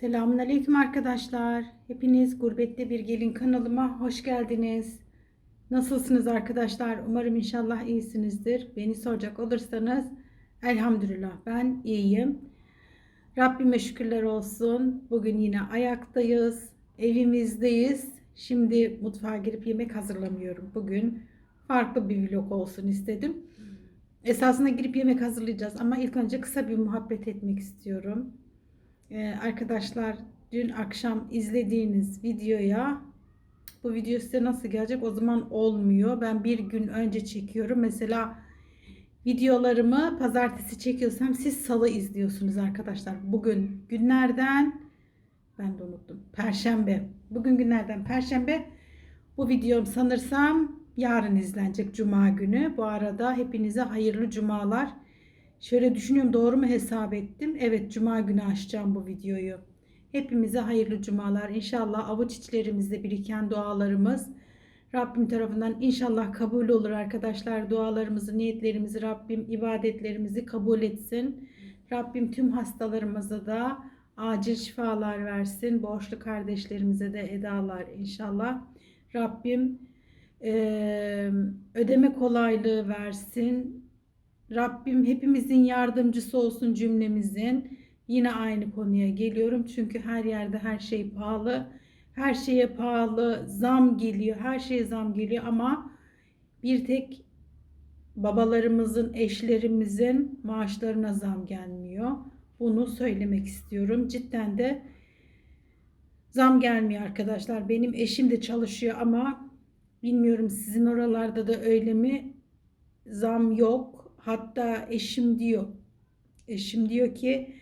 Selamünaleyküm arkadaşlar. Hepiniz Gurbette Bir Gelin kanalıma hoş geldiniz. Nasılsınız arkadaşlar? Umarım inşallah iyisinizdir. Beni soracak olursanız elhamdülillah ben iyiyim. Rabbime şükürler olsun. Bugün yine ayaktayız. Evimizdeyiz. Şimdi mutfağa girip yemek hazırlamıyorum. Bugün farklı bir vlog olsun istedim. Esasında girip yemek hazırlayacağız ama ilk önce kısa bir muhabbet etmek istiyorum. Ee, arkadaşlar dün akşam izlediğiniz videoya bu video size nasıl gelecek o zaman olmuyor. Ben bir gün önce çekiyorum. Mesela videolarımı pazartesi çekiyorsam siz salı izliyorsunuz arkadaşlar. Bugün günlerden ben de unuttum. Perşembe. Bugün günlerden perşembe. Bu videom sanırsam yarın izlenecek cuma günü. Bu arada hepinize hayırlı cumalar. Şöyle düşünüyorum doğru mu hesap ettim? Evet cuma günü açacağım bu videoyu. Hepimize hayırlı cumalar. İnşallah avuç içlerimizde biriken dualarımız Rabbim tarafından inşallah kabul olur arkadaşlar. Dualarımızı, niyetlerimizi Rabbim ibadetlerimizi kabul etsin. Rabbim tüm hastalarımıza da acil şifalar versin. Borçlu kardeşlerimize de edalar inşallah. Rabbim eee, ödeme kolaylığı versin. Rabbim hepimizin yardımcısı olsun cümlemizin. Yine aynı konuya geliyorum. Çünkü her yerde her şey pahalı. Her şeye pahalı zam geliyor. Her şeye zam geliyor ama bir tek babalarımızın, eşlerimizin maaşlarına zam gelmiyor. Bunu söylemek istiyorum. Cidden de zam gelmiyor arkadaşlar. Benim eşim de çalışıyor ama bilmiyorum sizin oralarda da öyle mi? Zam yok. Hatta eşim diyor. Eşim diyor ki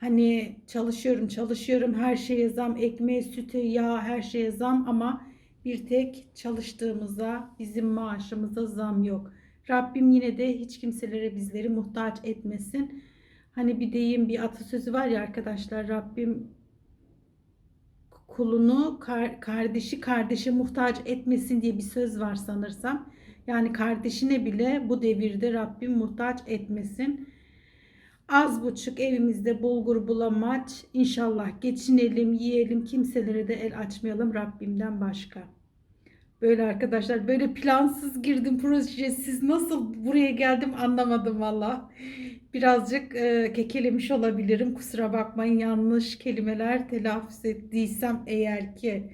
hani çalışıyorum çalışıyorum her şeye zam ekmeğe süte yağ her şeye zam ama bir tek çalıştığımıza bizim maaşımıza zam yok. Rabbim yine de hiç kimselere bizleri muhtaç etmesin. Hani bir deyim bir atasözü var ya arkadaşlar Rabbim kulunu kar- kardeşi kardeşe muhtaç etmesin diye bir söz var sanırsam. Yani kardeşine bile bu devirde Rabbim muhtaç etmesin. Az buçuk evimizde bulgur bulamaç. İnşallah geçinelim, yiyelim, kimselere de el açmayalım Rabbimden başka. Böyle arkadaşlar böyle plansız girdim projesiz nasıl buraya geldim anlamadım valla. Birazcık e, kekelemiş olabilirim. Kusura bakmayın yanlış kelimeler telaffuz ettiysem eğer ki.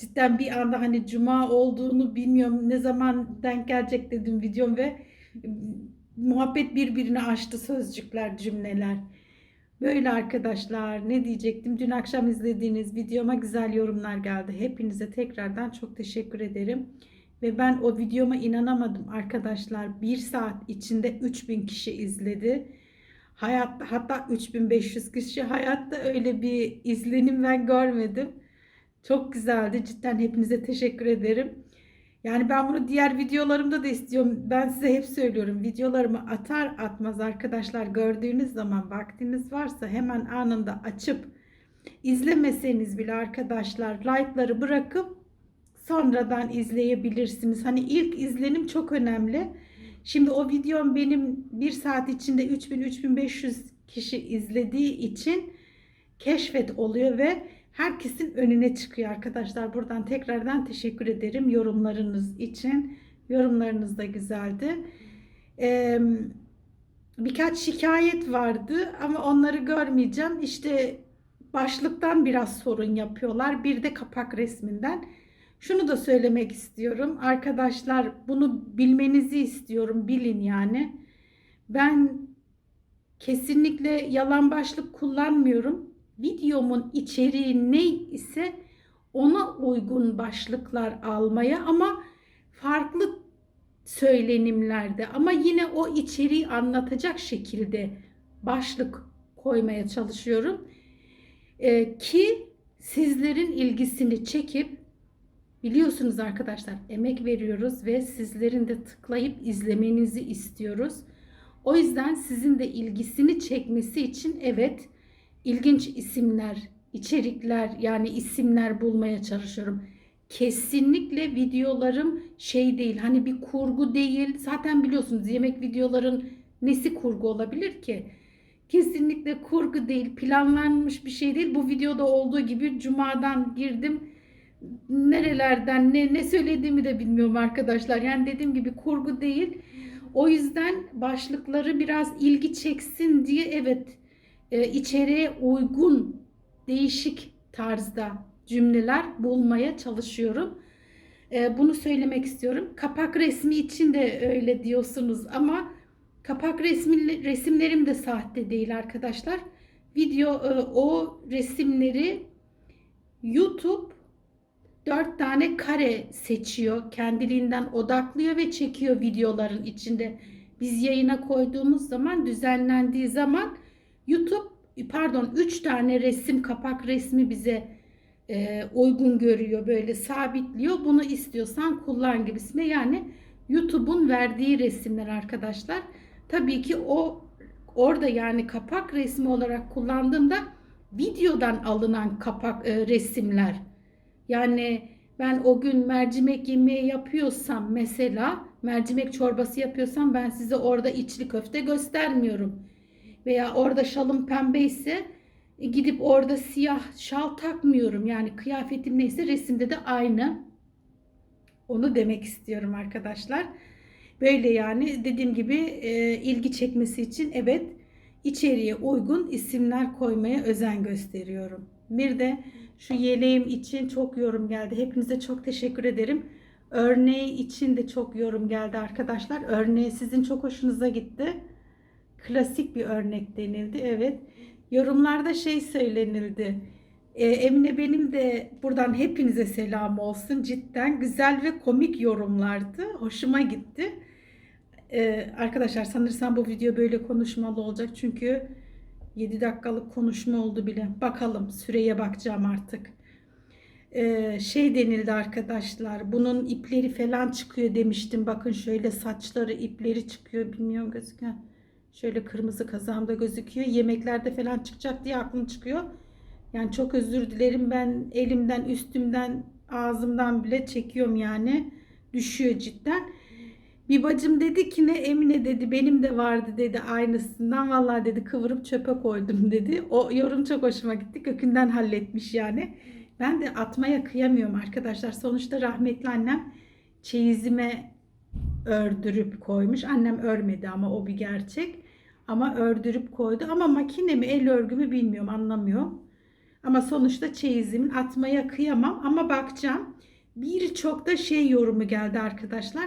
Cidden bir anda hani cuma olduğunu bilmiyorum ne zaman denk gelecek dedim videom ve muhabbet birbirini aştı sözcükler, cümleler. Böyle arkadaşlar ne diyecektim? Dün akşam izlediğiniz videoma güzel yorumlar geldi. Hepinize tekrardan çok teşekkür ederim. Ve ben o videoma inanamadım arkadaşlar. Bir saat içinde 3000 kişi izledi. Hayatta, hatta 3500 kişi hayatta öyle bir izlenim ben görmedim. Çok güzeldi. Cidden hepinize teşekkür ederim. Yani ben bunu diğer videolarımda da istiyorum. Ben size hep söylüyorum. Videolarımı atar atmaz arkadaşlar gördüğünüz zaman vaktiniz varsa hemen anında açıp izlemeseniz bile arkadaşlar like'ları bırakıp sonradan izleyebilirsiniz. Hani ilk izlenim çok önemli. Şimdi o videom benim bir saat içinde 3000-3500 kişi izlediği için keşfet oluyor ve herkesin önüne çıkıyor arkadaşlar. Buradan tekrardan teşekkür ederim yorumlarınız için. Yorumlarınız da güzeldi. Ee, birkaç şikayet vardı ama onları görmeyeceğim. İşte başlıktan biraz sorun yapıyorlar. Bir de kapak resminden. Şunu da söylemek istiyorum. Arkadaşlar bunu bilmenizi istiyorum. Bilin yani. Ben kesinlikle yalan başlık kullanmıyorum videomun içeriği ne ise ona uygun başlıklar almaya ama farklı söylenimlerde ama yine o içeriği anlatacak şekilde başlık koymaya çalışıyorum. Ee, ki sizlerin ilgisini çekip biliyorsunuz arkadaşlar emek veriyoruz ve sizlerin de tıklayıp izlemenizi istiyoruz. O yüzden sizin de ilgisini çekmesi için evet ilginç isimler, içerikler yani isimler bulmaya çalışıyorum. Kesinlikle videolarım şey değil hani bir kurgu değil. Zaten biliyorsunuz yemek videoların nesi kurgu olabilir ki? Kesinlikle kurgu değil, planlanmış bir şey değil. Bu videoda olduğu gibi cumadan girdim. Nerelerden ne ne söylediğimi de bilmiyorum arkadaşlar. Yani dediğim gibi kurgu değil. O yüzden başlıkları biraz ilgi çeksin diye evet e, içeriğe uygun değişik tarzda cümleler bulmaya çalışıyorum. E, bunu söylemek istiyorum. Kapak resmi için de öyle diyorsunuz ama kapak resmi resimlerim de sahte değil arkadaşlar. Video e, o resimleri YouTube dört tane kare seçiyor. Kendiliğinden odaklıyor ve çekiyor videoların içinde. Biz yayına koyduğumuz zaman düzenlendiği zaman YouTube pardon 3 tane resim kapak resmi bize e, uygun görüyor böyle sabitliyor. Bunu istiyorsan kullan gibisine yani YouTube'un verdiği resimler arkadaşlar. Tabii ki o orada yani kapak resmi olarak kullandığımda videodan alınan kapak e, resimler. Yani ben o gün mercimek yemeği yapıyorsam mesela mercimek çorbası yapıyorsam ben size orada içli köfte göstermiyorum. Veya orada şalım pembe ise e, gidip orada siyah şal takmıyorum. Yani kıyafetim neyse resimde de aynı. Onu demek istiyorum arkadaşlar. Böyle yani dediğim gibi e, ilgi çekmesi için evet içeriye uygun isimler koymaya özen gösteriyorum. Bir de şu yeleğim için çok yorum geldi. Hepinize çok teşekkür ederim. Örneği için de çok yorum geldi arkadaşlar. Örneği sizin çok hoşunuza gitti. Klasik bir örnek denildi. Evet. Yorumlarda şey söylenildi. Ee, Emine benim de buradan hepinize selam olsun. Cidden güzel ve komik yorumlardı. Hoşuma gitti. Ee, arkadaşlar sanırsam bu video böyle konuşmalı olacak. Çünkü 7 dakikalık konuşma oldu bile. Bakalım süreye bakacağım artık. Ee, şey denildi arkadaşlar. Bunun ipleri falan çıkıyor demiştim. Bakın şöyle saçları ipleri çıkıyor. Bilmiyorum gözüküyor. Şöyle kırmızı kazağımda gözüküyor. Yemeklerde falan çıkacak diye aklım çıkıyor. Yani çok özür dilerim. Ben elimden, üstümden, ağzımdan bile çekiyorum yani. Düşüyor cidden. Bir bacım dedi ki ne Emine dedi benim de vardı dedi aynısından. Vallahi dedi kıvırıp çöpe koydum dedi. O yorum çok hoşuma gitti. Kökünden halletmiş yani. Ben de atmaya kıyamıyorum arkadaşlar. Sonuçta rahmetli annem çeyizime ördürüp koymuş. Annem örmedi ama o bir gerçek. Ama ördürüp koydu. Ama makine mi el örgü mü bilmiyorum anlamıyorum. Ama sonuçta çeyizimin atmaya kıyamam ama bakacağım. Birçok da şey yorumu geldi arkadaşlar.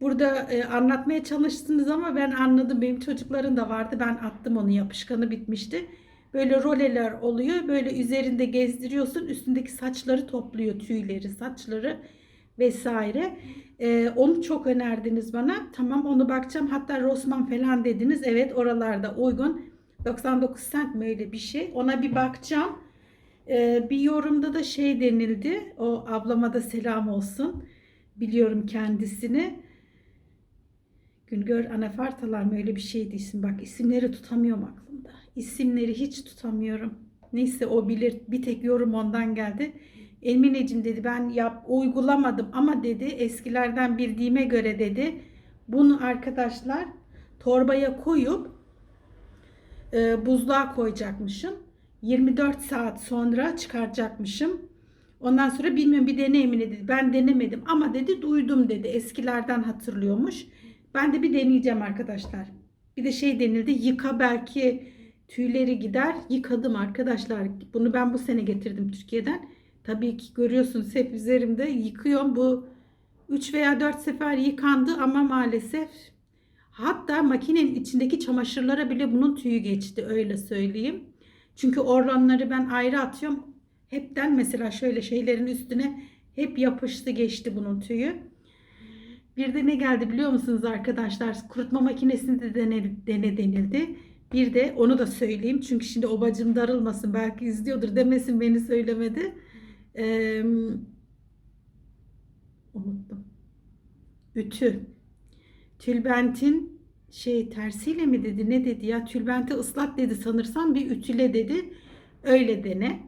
Burada e, anlatmaya çalıştınız ama ben anladım. Benim çocukların da vardı. Ben attım onu yapışkanı bitmişti. Böyle roleler oluyor. Böyle üzerinde gezdiriyorsun. Üstündeki saçları topluyor. Tüyleri, saçları vesaire. E, onu çok önerdiniz bana. Tamam onu bakacağım. Hatta Rosman falan dediniz. Evet oralarda uygun. 99 cent mi öyle bir şey. Ona bir bakacağım. E, bir yorumda da şey denildi. O ablama da selam olsun. Biliyorum kendisini. Güngör Anafartalar mı öyle bir şeydi isim. Bak isimleri tutamıyorum aklımda. İsimleri hiç tutamıyorum. Neyse o bilir. Bir tek yorum ondan geldi. Emineciğim dedi ben yap uygulamadım ama dedi eskilerden bildiğime göre dedi bunu arkadaşlar torbaya koyup e, buzluğa koyacakmışım. 24 saat sonra çıkaracakmışım. Ondan sonra bilmiyorum bir dene Emine dedi. Ben denemedim ama dedi duydum dedi. Eskilerden hatırlıyormuş. Ben de bir deneyeceğim arkadaşlar. Bir de şey denildi yıka belki tüyleri gider. Yıkadım arkadaşlar. Bunu ben bu sene getirdim Türkiye'den. Tabii ki görüyorsunuz hep üzerimde yıkıyorum. Bu 3 veya 4 sefer yıkandı ama maalesef hatta makinenin içindeki çamaşırlara bile bunun tüyü geçti öyle söyleyeyim. Çünkü orlanları ben ayrı atıyorum. Hepten mesela şöyle şeylerin üstüne hep yapıştı geçti bunun tüyü. Bir de ne geldi biliyor musunuz arkadaşlar? Kurutma makinesinde dene, dene denildi. Bir de onu da söyleyeyim. Çünkü şimdi o bacım darılmasın. Belki izliyordur demesin beni söylemedi. Ee, unuttum. Ütü. Tülbentin şey tersiyle mi dedi ne dedi ya tülbenti ıslat dedi sanırsam bir ütüle dedi. Öyle dene.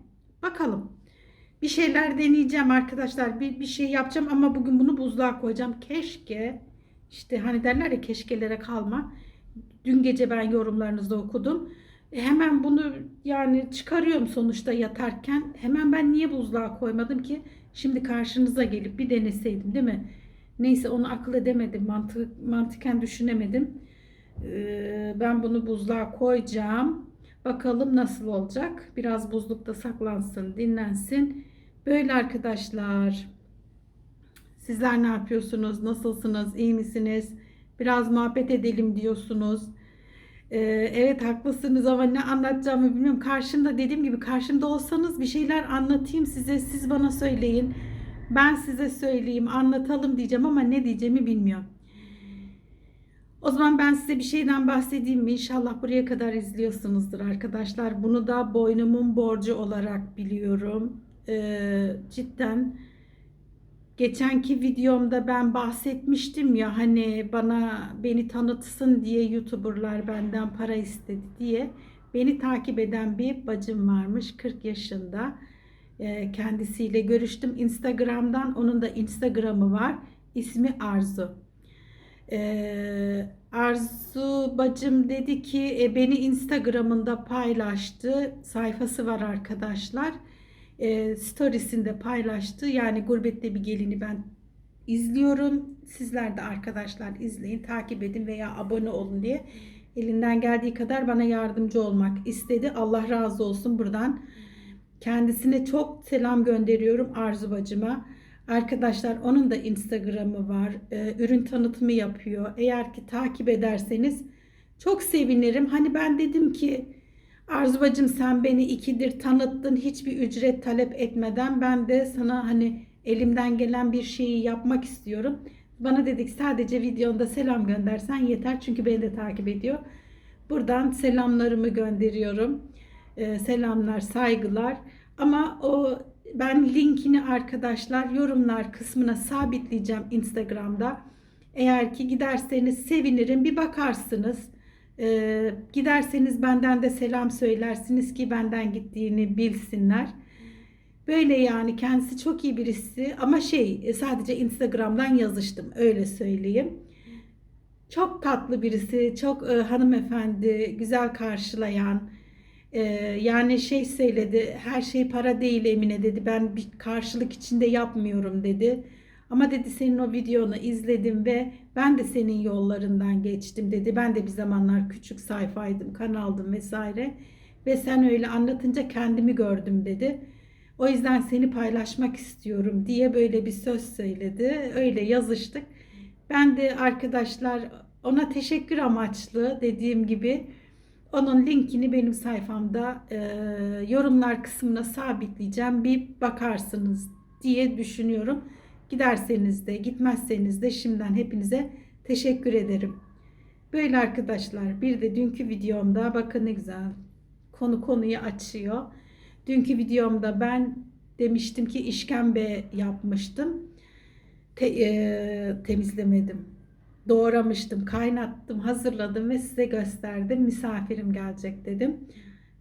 Bakalım. Bir şeyler deneyeceğim arkadaşlar. Bir, bir şey yapacağım ama bugün bunu buzluğa koyacağım. Keşke işte hani derler ya keşkelere kalma. Dün gece ben yorumlarınızda okudum. E, hemen bunu yani çıkarıyorum sonuçta yatarken. Hemen ben niye buzluğa koymadım ki? Şimdi karşınıza gelip bir deneseydim değil mi? Neyse onu akıl edemedim. Mantık, mantıken düşünemedim. Ee, ben bunu buzluğa koyacağım. Bakalım nasıl olacak. Biraz buzlukta saklansın, dinlensin. Böyle arkadaşlar. Sizler ne yapıyorsunuz? Nasılsınız? İyi misiniz? Biraz muhabbet edelim diyorsunuz. Ee, evet haklısınız ama ne anlatacağımı bilmiyorum. Karşımda dediğim gibi karşımda olsanız bir şeyler anlatayım size. Siz bana söyleyin. Ben size söyleyeyim, anlatalım diyeceğim ama ne diyeceğimi bilmiyorum. O zaman ben size bir şeyden bahsedeyim mi? İnşallah buraya kadar izliyorsunuzdur arkadaşlar. Bunu da boynumun borcu olarak biliyorum. Ee, cidden geçenki videomda ben bahsetmiştim ya hani bana beni tanıtsın diye YouTuber'lar benden para istedi diye. Beni takip eden bir bacım varmış 40 yaşında. Ee, kendisiyle görüştüm Instagram'dan. Onun da Instagram'ı var. İsmi Arzu. Ee, Arzu bacım dedi ki e, beni Instagram'ında paylaştı. Sayfası var arkadaşlar. E, storiesinde paylaştı. Yani gurbette bir gelini ben izliyorum. Sizler de arkadaşlar izleyin, takip edin veya abone olun diye elinden geldiği kadar bana yardımcı olmak istedi. Allah razı olsun buradan. Kendisine çok selam gönderiyorum Arzu bacıma. Arkadaşlar onun da Instagram'ı var. Ee, ürün tanıtımı yapıyor. Eğer ki takip ederseniz çok sevinirim. Hani ben dedim ki Arzu bacım sen beni ikidir tanıttın hiçbir ücret talep etmeden ben de sana hani elimden gelen bir şeyi yapmak istiyorum. Bana dedik sadece videonda selam göndersen yeter çünkü beni de takip ediyor. Buradan selamlarımı gönderiyorum. Ee, selamlar, saygılar. Ama o ben linkini arkadaşlar yorumlar kısmına sabitleyeceğim Instagram'da. Eğer ki giderseniz sevinirim. Bir bakarsınız. Ee, giderseniz benden de selam söylersiniz ki benden gittiğini bilsinler. Böyle yani kendisi çok iyi birisi ama şey sadece Instagram'dan yazıştım öyle söyleyeyim. Çok tatlı birisi, çok e, hanımefendi, güzel karşılayan, ee, yani şey söyledi her şey para değil Emine dedi ben bir karşılık içinde yapmıyorum dedi. Ama dedi senin o videonu izledim ve ben de senin yollarından geçtim dedi. Ben de bir zamanlar küçük sayfaydım, kanaldım vesaire. Ve sen öyle anlatınca kendimi gördüm dedi. O yüzden seni paylaşmak istiyorum diye böyle bir söz söyledi. Öyle yazıştık. Ben de arkadaşlar ona teşekkür amaçlı dediğim gibi onun linkini benim sayfamda e, yorumlar kısmına sabitleyeceğim. Bir bakarsınız diye düşünüyorum. Giderseniz de gitmezseniz de şimdiden hepinize teşekkür ederim. Böyle arkadaşlar bir de dünkü videomda bakın ne güzel konu konuyu açıyor. Dünkü videomda ben demiştim ki işkembe yapmıştım. Te, e, temizlemedim doğramıştım, kaynattım, hazırladım ve size gösterdim. Misafirim gelecek dedim.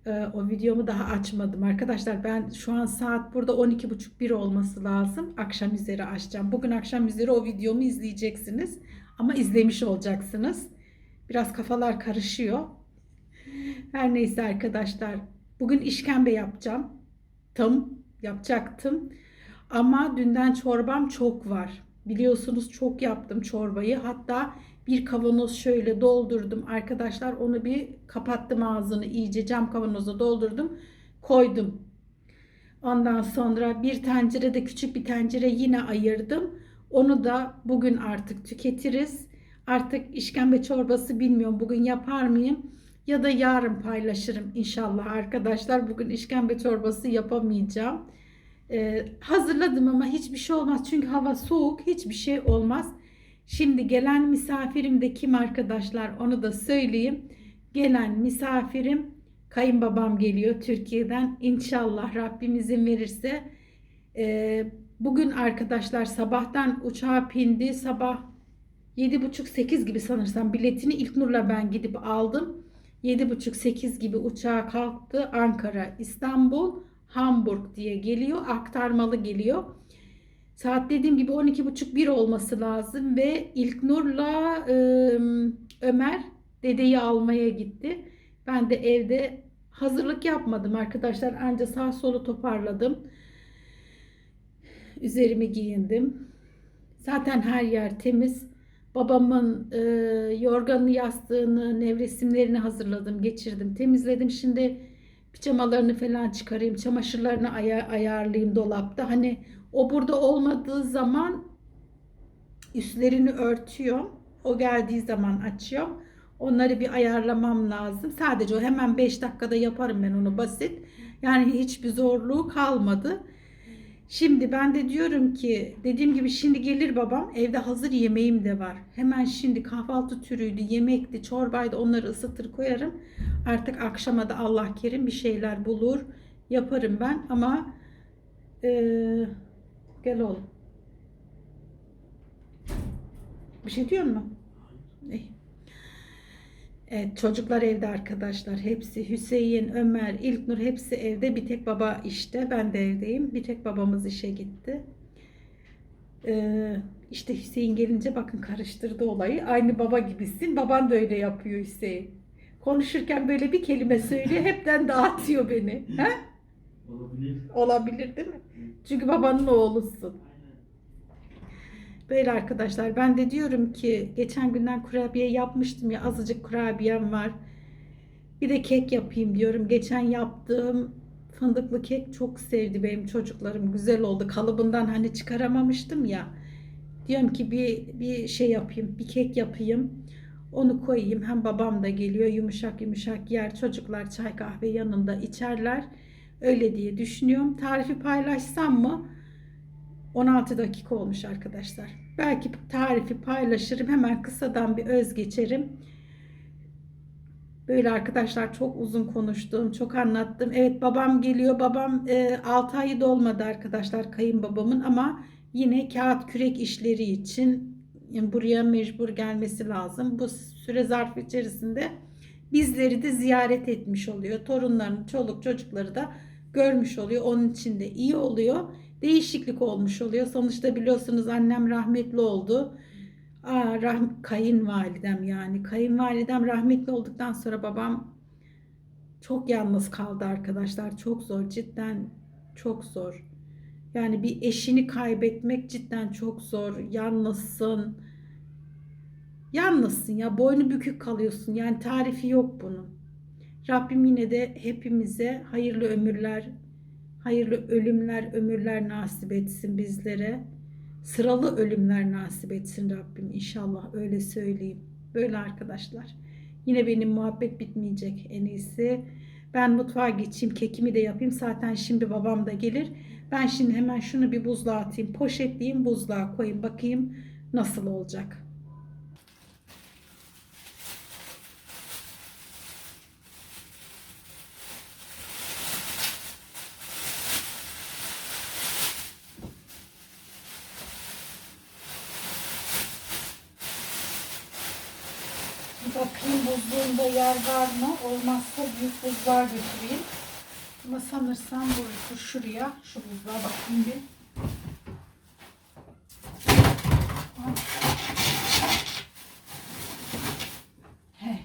Ee, o videomu daha açmadım arkadaşlar. Ben şu an saat burada 12.30-1 olması lazım. Akşam üzeri açacağım. Bugün akşam üzeri o videomu izleyeceksiniz. Ama izlemiş olacaksınız. Biraz kafalar karışıyor. Her neyse arkadaşlar. Bugün işkembe yapacağım. Tam yapacaktım. Ama dünden çorbam çok var. Biliyorsunuz çok yaptım çorbayı. Hatta bir kavanoz şöyle doldurdum arkadaşlar. Onu bir kapattım ağzını iyice cam kavanoza doldurdum. Koydum. Ondan sonra bir tencere de küçük bir tencere yine ayırdım. Onu da bugün artık tüketiriz. Artık işkembe çorbası bilmiyorum bugün yapar mıyım? Ya da yarın paylaşırım inşallah arkadaşlar. Bugün işkembe çorbası yapamayacağım. Ee, hazırladım ama hiçbir şey olmaz. Çünkü hava soğuk hiçbir şey olmaz. Şimdi gelen misafirim de kim arkadaşlar onu da söyleyeyim. Gelen misafirim kayınbabam geliyor Türkiye'den. İnşallah Rabbim izin verirse. E, bugün arkadaşlar sabahtan uçağa bindi. Sabah 7.30-8 gibi sanırsam biletini ilk Nur'la ben gidip aldım. 7.30-8 gibi uçağa kalktı. Ankara, İstanbul. Hamburg diye geliyor. Aktarmalı geliyor. Saat dediğim gibi 12.30-1 olması lazım ve İlknur'la e, Ömer dedeyi almaya gitti. Ben de evde hazırlık yapmadım arkadaşlar. Anca sağ solu toparladım. Üzerimi giyindim. Zaten her yer temiz. Babamın e, yorganını, yastığını, nevresimlerini hazırladım, geçirdim, temizledim. Şimdi pijamalarını falan çıkarayım, çamaşırlarını aya- ayarlayayım dolapta. Hani o burada olmadığı zaman üstlerini örtüyorum. O geldiği zaman açıyorum. Onları bir ayarlamam lazım. Sadece o hemen 5 dakikada yaparım ben onu basit. Yani hiçbir zorluğu kalmadı. Şimdi ben de diyorum ki dediğim gibi şimdi gelir babam evde hazır yemeğim de var. Hemen şimdi kahvaltı türüydü, yemekti, çorbaydı onları ısıtır koyarım. Artık akşama da Allah kerim bir şeyler bulur yaparım ben ama eee, gel oğlum. Bir şey diyor mu? İyi. Evet, çocuklar evde arkadaşlar. Hepsi Hüseyin, Ömer, İlknur hepsi evde. Bir tek baba işte. Ben de evdeyim. Bir tek babamız işe gitti. Ee, işte Hüseyin gelince bakın karıştırdı olayı. Aynı baba gibisin. Baban da öyle yapıyor Hüseyin. Konuşurken böyle bir kelime söylüyor. Hepten dağıtıyor beni. He? Olabilir. Olabilir değil mi? Çünkü babanın oğlusun. Böyle arkadaşlar ben de diyorum ki geçen günden kurabiye yapmıştım ya azıcık kurabiyem var. Bir de kek yapayım diyorum. Geçen yaptığım fındıklı kek çok sevdi benim çocuklarım. Güzel oldu. Kalıbından hani çıkaramamıştım ya. Diyorum ki bir bir şey yapayım, bir kek yapayım. Onu koyayım. Hem babam da geliyor yumuşak yumuşak yer. Çocuklar çay kahve yanında içerler. Öyle diye düşünüyorum. Tarifi paylaşsam mı? 16 dakika olmuş arkadaşlar. Belki tarifi paylaşırım. Hemen kısadan bir öz geçerim. Böyle arkadaşlar çok uzun konuştum. Çok anlattım. Evet babam geliyor. Babam e, 6 ayı dolmadı arkadaşlar kayınbabamın ama yine kağıt kürek işleri için buraya mecbur gelmesi lazım. Bu süre zarfı içerisinde bizleri de ziyaret etmiş oluyor. Torunlarını, çoluk çocukları da görmüş oluyor. Onun için de iyi oluyor değişiklik olmuş oluyor. Sonuçta biliyorsunuz annem rahmetli oldu. Aa, rah kayınvalidem yani. Kayınvalidem rahmetli olduktan sonra babam çok yalnız kaldı arkadaşlar. Çok zor. Cidden çok zor. Yani bir eşini kaybetmek cidden çok zor. Yalnızsın. Yalnızsın ya. Boynu bükük kalıyorsun. Yani tarifi yok bunun. Rabbim yine de hepimize hayırlı ömürler, hayırlı ölümler, ömürler nasip etsin bizlere. Sıralı ölümler nasip etsin Rabbim inşallah öyle söyleyeyim. Böyle arkadaşlar. Yine benim muhabbet bitmeyecek en iyisi. Ben mutfağa geçeyim, kekimi de yapayım. Zaten şimdi babam da gelir. Ben şimdi hemen şunu bir buzluğa atayım, poşetleyeyim, buzluğa koyayım. Bakayım nasıl olacak. Bakayım buzluğunda yer var mı? Olmazsa büyük buzluğa götüreyim. Ama sanırsam bu şuraya, şu buzluğa bakayım bir. He.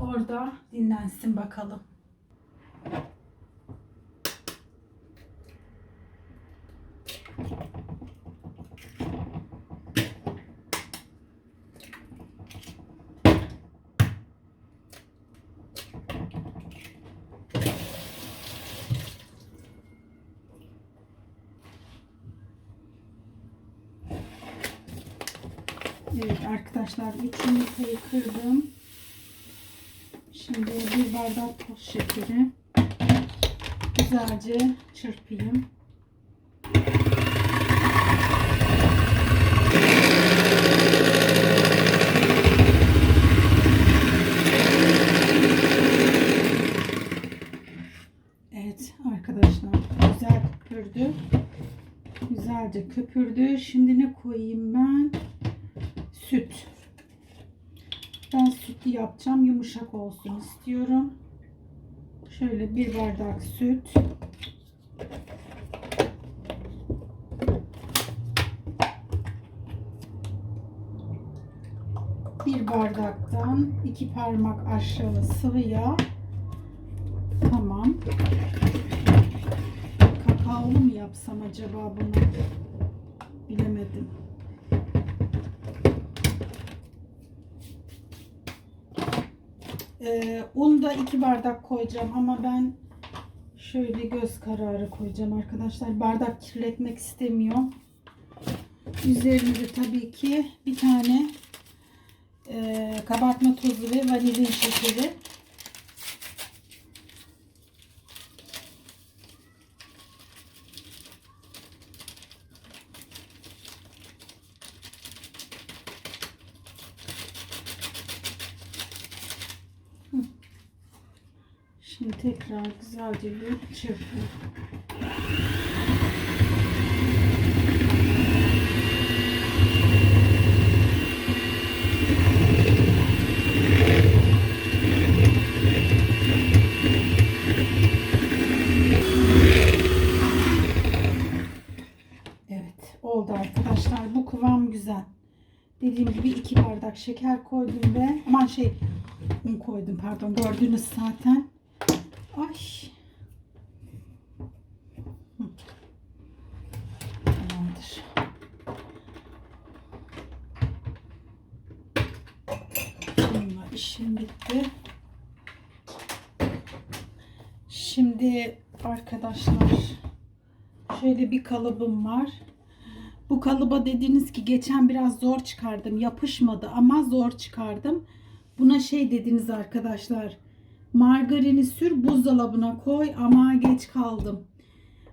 Orada dinlensin bakalım. Evet arkadaşlar 3 yumurtayı kırdım. Şimdi bir bardak toz şekeri güzelce çırpayım. Evet arkadaşlar güzel köpürdü. Güzelce köpürdü. Şimdi ne koyayım ben? Süt. Ben sütü yapacağım. Yumuşak olsun istiyorum. Şöyle bir bardak süt. Bir bardak da Ardından iki parmak aşağı sıvı yağ. Tamam. Kakaolu mu yapsam acaba bunu? Bilemedim. Ee, un da iki bardak koyacağım ama ben şöyle göz kararı koyacağım arkadaşlar. Bardak kirletmek istemiyorum. Üzerine tabii ki bir tane e, kabartma tozu ve vanilin şekeri. Şimdi tekrar güzelce bir çırpın. Oldu arkadaşlar. Bu kıvam güzel. Dediğim gibi iki bardak şeker koydum ve aman şey un koydum pardon gördünüz zaten. İşim bitti. Şimdi arkadaşlar şöyle bir kalıbım var. Bu kalıba dediniz ki geçen biraz zor çıkardım. Yapışmadı ama zor çıkardım. Buna şey dediniz arkadaşlar. Margarini sür buzdolabına koy ama geç kaldım.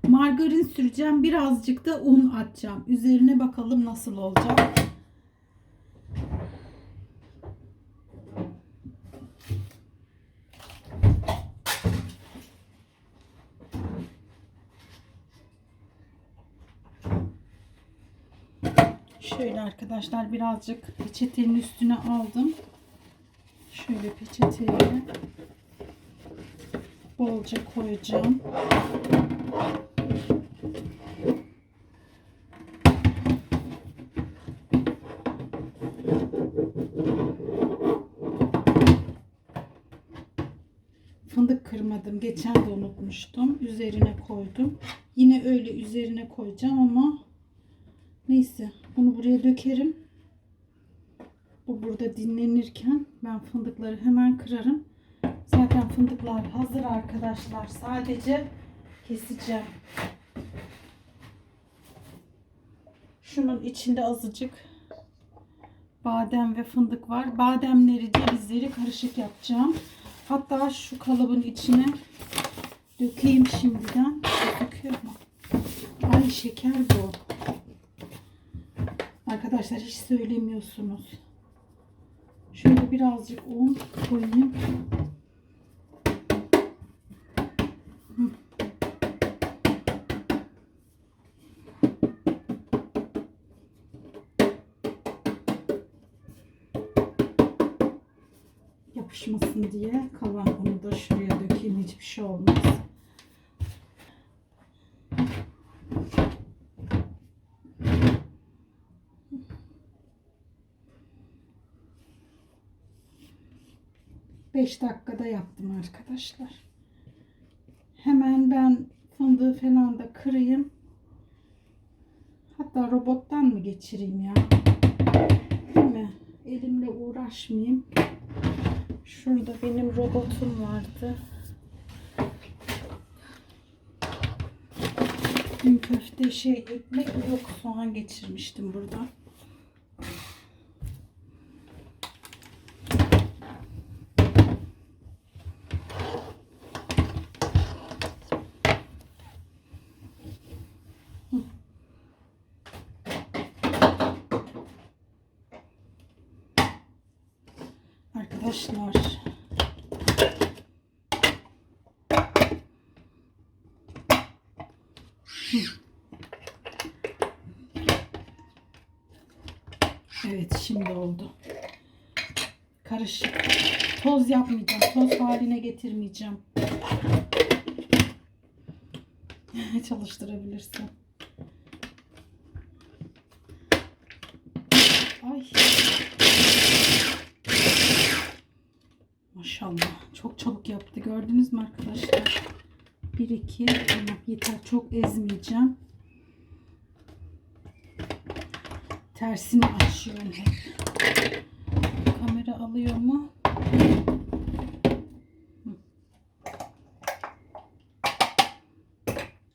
Margarin süreceğim. Birazcık da un atacağım. Üzerine bakalım nasıl olacak. Şöyle arkadaşlar birazcık peçetenin üstüne aldım. Şöyle peçeteyi bolca koyacağım. Fındık kırmadım. Geçen de unutmuştum. Üzerine koydum. Yine öyle üzerine koyacağım ama neyse bunu buraya dökerim. Bu burada dinlenirken ben fındıkları hemen kırarım. Zaten fındıklar hazır arkadaşlar. Sadece keseceğim. Şunun içinde azıcık badem ve fındık var. Bademleri, cevizleri karışık yapacağım. Hatta şu kalıbın içine dökeyim şimdiden. Döküyor mu? Ay şeker bu. Arkadaşlar hiç söylemiyorsunuz. Şöyle birazcık un koyayım. Yapışmasın diye kalan unu da şuraya dökeyim. Hiçbir şey olmaz. Beş dakikada yaptım arkadaşlar. Hemen ben fındığı falan da kırayım. Hatta robottan mı geçireyim ya? Değil mi? Elimle uğraşmayayım. Şurada benim robotum vardı. Dün köfte şey ekmek yok soğan geçirmiştim burada. Arkadaşlar Evet şimdi oldu. Karışık. Toz yapmayacağım. Toz haline getirmeyeceğim. Çalıştırabilirsin. Ay. Lazım arkadaşlar. 1 2 tamam yeter çok ezmeyeceğim. Tersini açıyorum hep. Kamera alıyor mu?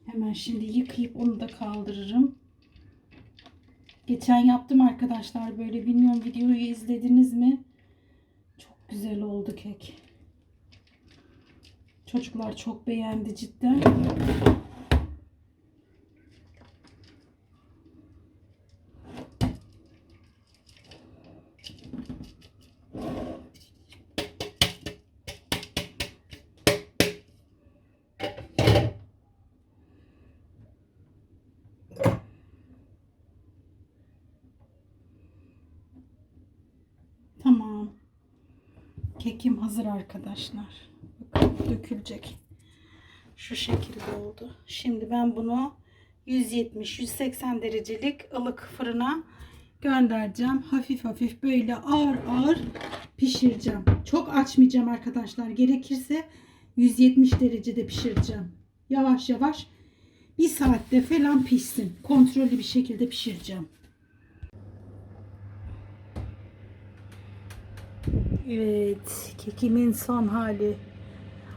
Hemen şimdi yıkayıp onu da kaldırırım. Geçen yaptım arkadaşlar böyle bilmiyorum videoyu izlediniz mi? Çok güzel oldu kek. Çocuklar çok beğendi cidden. Tamam. Kekim hazır arkadaşlar. Dökülecek. Şu şekilde oldu. Şimdi ben bunu 170-180 derecelik ılık fırına göndereceğim. Hafif hafif böyle ağır ağır pişireceğim. Çok açmayacağım arkadaşlar. Gerekirse 170 derecede pişireceğim. Yavaş yavaş bir saatte falan pişsin. Kontrollü bir şekilde pişireceğim. Evet, kekimin son hali.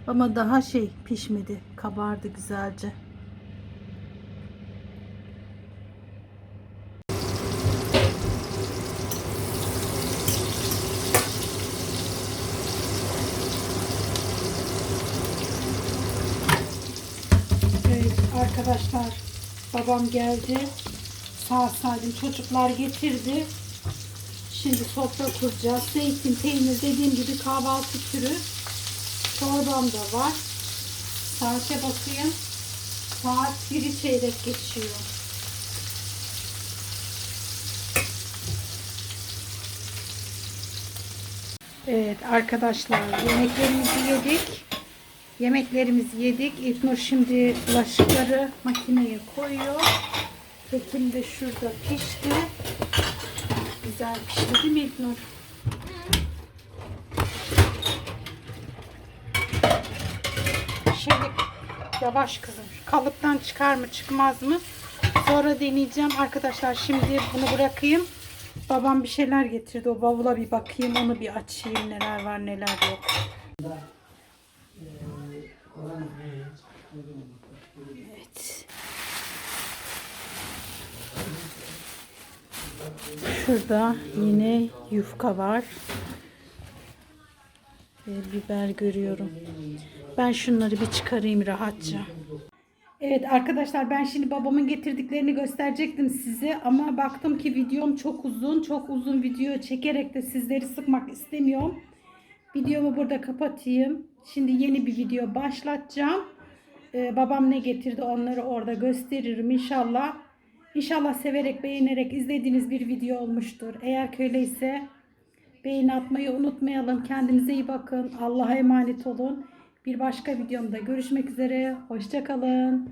Ama daha şey pişmedi. Kabardı güzelce. Evet arkadaşlar babam geldi. Sağ salim çocuklar getirdi. Şimdi sofra kuracağız. Zeytin, peynir dediğim gibi kahvaltı türü. Çorbam da var. Saate bakayım. Saat 1'i çeyrek geçiyor. Evet arkadaşlar yemeklerimizi yedik. Yemeklerimizi yedik. İlknur şimdi bulaşıkları makineye koyuyor. Kekim de şurada pişti. Güzel pişti değil mi İlknur? Şimdi yavaş kızım. Kalıptan çıkar mı çıkmaz mı? Sonra deneyeceğim. Arkadaşlar şimdi bunu bırakayım. Babam bir şeyler getirdi. O bavula bir bakayım. Onu bir açayım. Neler var neler yok. Evet. Şurada yine yufka var. Ve biber görüyorum. Ben şunları bir çıkarayım rahatça. Evet arkadaşlar ben şimdi babamın getirdiklerini gösterecektim size ama baktım ki videom çok uzun. Çok uzun video çekerek de sizleri sıkmak istemiyorum. Videomu burada kapatayım. Şimdi yeni bir video başlatacağım. Ee, babam ne getirdi onları orada gösteririm inşallah. İnşallah severek beğenerek izlediğiniz bir video olmuştur. Eğer öyleyse beğeni atmayı unutmayalım. Kendinize iyi bakın. Allah'a emanet olun. Bir başka videomda görüşmek üzere. Hoşçakalın.